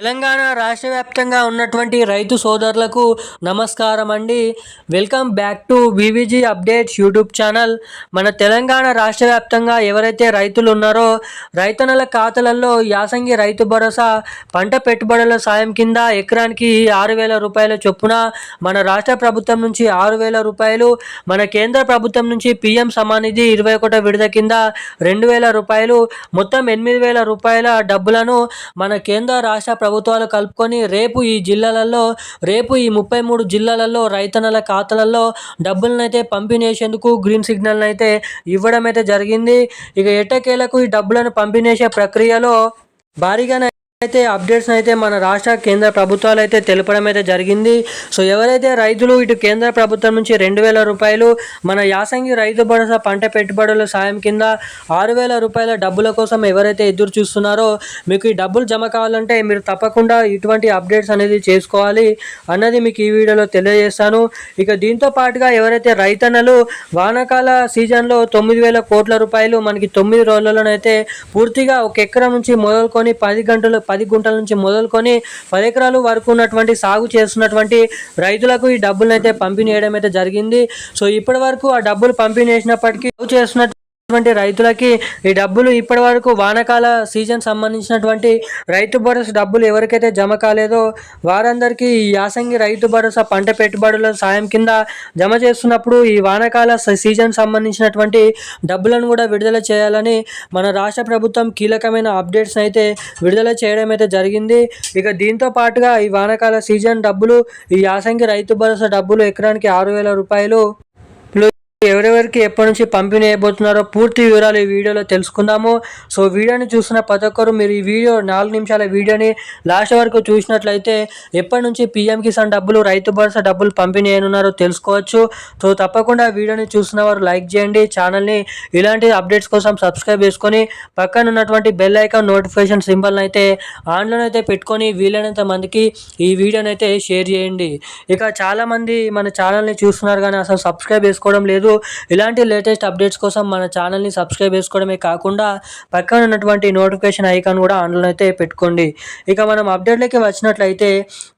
తెలంగాణ రాష్ట్ర వ్యాప్తంగా ఉన్నటువంటి రైతు సోదరులకు నమస్కారం అండి. Welcome back to VVG updates YouTube channel. మన తెలంగాణ రాష్ట్ర వ్యాప్తంగా ఎవరైతే రైతులు ఉన్నారో రైతన్నల ఖాతాలలో యాసంగి రైతు భరోసా పంట పెట్టుబడుల సాయం కింద ఎకరానికి ఆరు వేల రూపాయల చొప్పున మన రాష్ట్ర ప్రభుత్వం నుంచి ఆరు వేల రూపాయలు మన కేంద్ర ప్రభుత్వం నుంచి పిఎం సమానిధి ఇరవై ఒకటో విడత కింద రెండు వేల రూపాయలు మొత్తం ఎనిమిది వేల రూపాయల డబ్బులను మన కేంద్ర రాష్ట్ర ప్రభుత్వాలు కలుపుకొని రేపు ఈ జిల్లాలలో రేపు ఈ ముప్పై మూడు జిల్లాలలో రైతన్నల ఖాతాలలో డబ్బులను అయితే గ్రీన్ సిగ్నల్ అయితే ఇవ్వడం అయితే జరిగింది. ఇక ఎట్టకేలకు ఈ డబ్బులను పంపిణీసే ప్రక్రియలో భారీగానే అయితే అప్డేట్స్ అయితే మన రాష్ట్ర కేంద్ర ప్రభుత్వాలు అయితే తెలపడం అయితే జరిగింది. సో ఎవరైతే రైతులు ఇటు కేంద్ర ప్రభుత్వం నుంచి రెండు వేల రూపాయలు మన యాసంగి రైతు భరోసా పంట పెట్టుబడుల సాయం కింద ఆరు వేల రూపాయల డబ్బుల కోసం ఎవరైతే ఎదురు చూస్తున్నారో మీకు ఈ డబ్బులు జమ కావాలంటే మీరు తప్పకుండా ఇటువంటి అప్డేట్స్ అనేది చేసుకోవాలి అన్నది మీకు ఈ వీడియోలో తెలియజేస్తాను. ఇక దీంతో పాటుగా ఎవరైతే రైతన్నలు వానాకాల సీజన్లో తొమ్మిది వేల కోట్ల రూపాయలు మనకి తొమ్మిది రోజులలోనైతే పూర్తిగా ఒక ఎకరం నుంచి మొదలుకొని పది గంటలు పది గుంటల నుంచి మొదలుకొని పది ఎకరాలు వరకు ఉన్నటువంటి సాగు చేస్తున్నటువంటి రైతులకు ఈ డబ్బులను అయితే పంపిణీ చేయడం అయితే జరిగింది. సో ఇప్పటి వరకు ఆ డబ్బులు పంపిణీ చేసినప్పటికీ చేస్తున్నట్టు ఉన్నటువంటి రైతులకి ఈ డబ్బులు ఇప్పటి వరకు వానకాల సీజన్ సంబంధించినటువంటి రైతు భరోసా డబ్బులు ఎవరికైతే జమ కాలేదో వారందరికీ ఈ యాసంగి రైతు భరోసా పంట పెట్టుబడుల సాయం కింద జమ చేస్తున్నప్పుడు ఈ వానకాల సీజన్ సంబంధించినటువంటి డబ్బులను కూడా విడుదల చేయాలని మన రాష్ట్ర ప్రభుత్వం కీలకమైన అప్డేట్స్ అయితే విడుదల చేయడం అయితే జరిగింది. ఇక దీంతో పాటుగా ఈ వానకాల సీజన్ డబ్బులు ఈ యాసంగి రైతు భరోసా డబ్బులు ఎకరానికి ఆరు వేల రూపాయలు ఎవరెవరికి ఎప్పటి నుంచి పంపిణీ అయిపోతున్నారో పూర్తి వివరాలు ఈ వీడియోలో తెలుసుకుందాము. సో వీడియోని చూసిన ప్రతి ఒక్కరు మీరు ఈ వీడియో నాలుగు నిమిషాల వీడియోని లాస్ట్ వరకు చూసినట్లయితే ఎప్పటి నుంచి పిఎం కిసాన్ డబ్బులు రైతు భరోసా డబ్బులు పంపిణీ అయినారో తెలుసుకోవచ్చు. సో తప్పకుండా వీడియోని చూసిన వారు లైక్ చేయండి. ఛానల్ని ఇలాంటి అప్డేట్స్ కోసం సబ్స్క్రైబ్ చేసుకొని పక్కన ఉన్నటువంటి బెల్ ఐకాన్ నోటిఫికేషన్ సింబల్ని అయితే ఆన్లో అయితే పెట్టుకొని వీలైనంత మందికి ఈ వీడియోని అయితే షేర్ చేయండి. ఇక చాలామంది మన ఛానల్ని చూస్తున్నారు కానీ అసలు సబ్స్క్రైబ్ చేసుకోవడం లేదు. ఇలాంటి లేటెస్ట్ అప్డేట్స్ కోసం మన ఛానల్ని సబ్స్క్రైబ్ చేసుకోవడమే కాకుండా పక్కన ఉన్నటువంటి నోటిఫికేషన్ ఐకాన్ కూడా ఆన్లో అయితే పెట్టుకోండి. ఇక మనం అప్డేట్లకి వచ్చినట్లయితే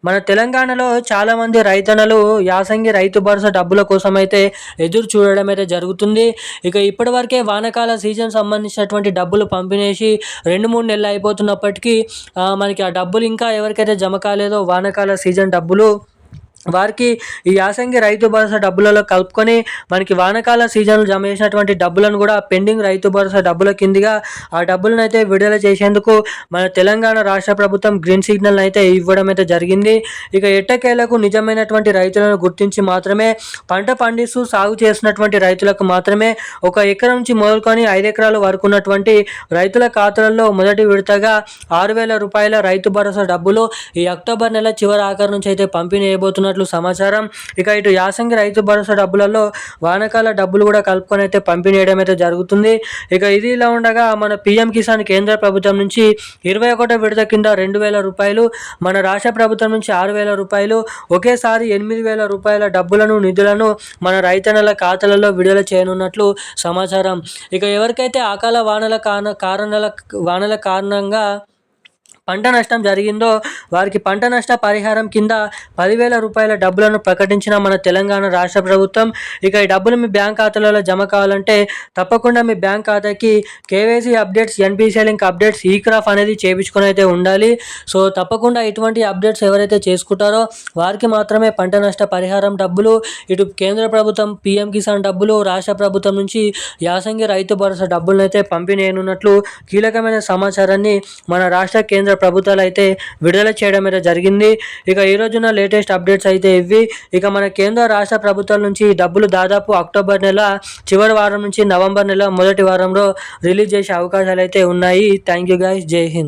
మన తెలంగాణలో చాలామంది రైతన్నలు యాసంగి రైతు భరోసా డబ్బుల కోసం అయితే ఎదురు చూడడం అయితే జరుగుతుంది. ఇక ఇప్పటివరకే వానకాల సీజన్ సంబంధించినటువంటి డబ్బులు పంపిణేసి రెండు మూడు నెలలు అయిపోతున్నప్పటికీ మనకి ఆ డబ్బులు ఇంకా ఎవరికైతే జమ కాలేదో వానకాల సీజన్ డబ్బులు వారికి ఈ యాసంగి రైతు భరోసా డబ్బులలో కలుపుకొని మనకి వానకాల సీజన్లు జమ చేసినటువంటి డబ్బులను కూడా పెండింగ్ రైతు భరోసా డబ్బుల కిందిగా ఆ డబ్బులను అయితే విడుదల చేసేందుకు మన తెలంగాణ రాష్ట్ర ప్రభుత్వం గ్రీన్ సిగ్నల్ అయితే ఇవ్వడం అయితే జరిగింది. ఇక ఎట్టకేలకు నిజమైనటువంటి రైతులను గుర్తించి మాత్రమే పంట పండిస్తూ సాగు చేసినటువంటి రైతులకు మాత్రమే ఒక ఎకరం నుంచి మొదలుకొని ఐదు ఎకరాలు వరకు ఉన్నటువంటి రైతుల ఖాతాలలో మొదటి విడతగా ఆరు వేల రూపాయల రైతు భరోసా డబ్బులు ఈ అక్టోబర్ నెల చివరి ఆఖరి నుంచి అయితే పంపిణీ చేయబోతున్నట్లు చేస్తున్నట్లు సమాచారం. ఇక ఇటు యాసంగి రైతు భరోసా డబ్బులలో వానకాల డబ్బులు కూడా కలుపుకొని అయితే పంపిణీ చేయడం అయితే జరుగుతుంది. ఇక ఇది ఇలా ఉండగా మన పిఎం కిసాన్ కేంద్ర ప్రభుత్వం నుంచి ఇరవై ఒకటో విడత కింద రెండు వేల రూపాయలు మన రాష్ట్ర ప్రభుత్వం నుంచి ఆరు వేల రూపాయలు ఒకేసారి ఎనిమిది వేల రూపాయల డబ్బులను నిధులను మన రైతన్నల ఖాతాలలో విడుదల చేయనున్నట్లు సమాచారం. ఇక ఎవరికైతే అకాల వానల కారణ కారణాల వానల కారణంగా పంట నష్టం జరిగిందో వారికి పంట నష్ట పరిహారం కింద పదివేల రూపాయల డబ్బులను ప్రకటించిన మన తెలంగాణ రాష్ట్ర ప్రభుత్వం ఇక ఈ డబ్బులు మీ బ్యాంక్ ఖాతాలలో జమ కావాలంటే తప్పకుండా మీ బ్యాంక్ ఖాతాకి KYC updates NPC link updates ఈ క్రాఫ్ అనేది చేయించుకొని అయితే ఉండాలి. సో తప్పకుండా ఇటువంటి అప్డేట్స్ ఎవరైతే చేసుకుంటారో వారికి మాత్రమే పంట నష్ట పరిహారం డబ్బులు ఇటు కేంద్ర ప్రభుత్వం పిఎం కిసాన్ డబ్బులు రాష్ట్ర ప్రభుత్వం నుంచి యాసంగి రైతు భరోసా డబ్బులను అయితే పంపిణీ కీలకమైన సమాచారాన్ని మన రాష్ట్ర కేంద్ర ప్రభుత్వాలు అయితే విడుదల చేయడం అయితే జరిగింది. ఇక ఈ రోజున లేటెస్ట్ అప్డేట్స్ అయితే ఇవి ఇక మన కేంద్ర రాష్ట్ర ప్రభుత్వాల నుంచి డబ్బులు దాదాపు అక్టోబర్ నెల చివరి వారం నుంచి నవంబర్ నెల మొదటి వారంలో రిలీజ్ చేసే అవకాశాలు అయితే ఉన్నాయి. థ్యాంక్ యూ గైస్ జై హింద్.